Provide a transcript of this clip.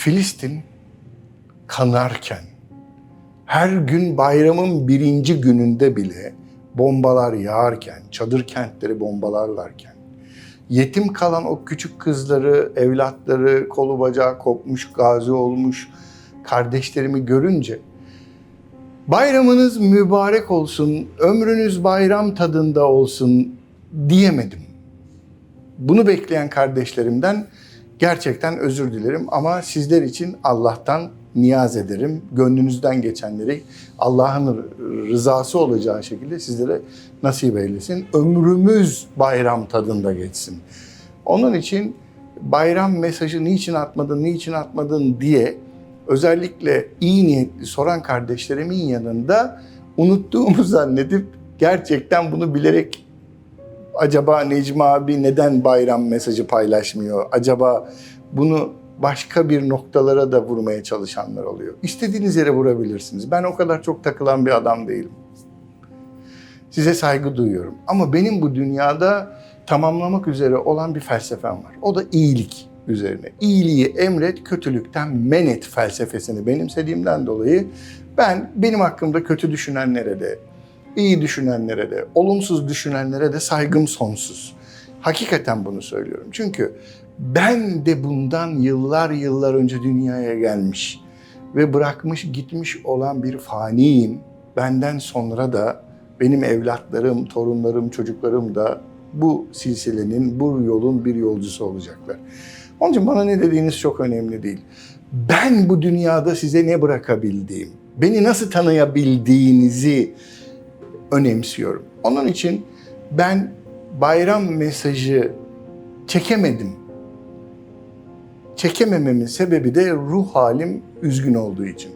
Filistin kanarken, her gün bayramın birinci gününde bile bombalar yağarken, çadır kentleri bombalarlarken, yetim kalan o küçük kızları, evlatları, kolu bacağı kopmuş, gazi olmuş kardeşlerimi görünce bayramınız mübarek olsun, ömrünüz bayram tadında olsun diyemedim. Bunu bekleyen kardeşlerimden gerçekten özür dilerim ama sizler için Allah'tan niyaz ederim. Gönlünüzden geçenleri Allah'ın rızası olacağı şekilde sizlere nasip eylesin. Ömrümüz bayram tadında geçsin. Onun için bayram mesajı niçin atmadın, niçin atmadın diye özellikle iyi niyetli soran kardeşlerimin yanında unuttuğumu zannedip gerçekten bunu bilerek acaba Necmi abi neden bayram mesajı paylaşmıyor? Acaba bunu başka bir noktalara da vurmaya çalışanlar oluyor. İstediğiniz yere vurabilirsiniz. Ben o kadar çok takılan bir adam değilim. Size saygı duyuyorum. Ama benim bu dünyada tamamlamak üzere olan bir felsefem var. O da iyilik üzerine. İyiliği emret, kötülükten men et felsefesini benimsediğimden dolayı ben benim hakkımda kötü düşünenlere de, iyi düşünenlere de, olumsuz düşünenlere de saygım sonsuz. Hakikaten bunu söylüyorum. Çünkü ben de bundan yıllar yıllar önce dünyaya gelmiş ve bırakmış gitmiş olan bir faniyim. Benden sonra da benim evlatlarım, torunlarım, çocuklarım da bu silsilenin, bu yolun bir yolcusu olacaklar. Onun için bana ne dediğiniz çok önemli değil. Ben bu dünyada size ne bırakabildiğim, beni nasıl tanıyabildiğinizi önemsiyorum. Onun için ben bayram mesajı çekemedim. Çekemememin sebebi de ruh halim üzgün olduğu için.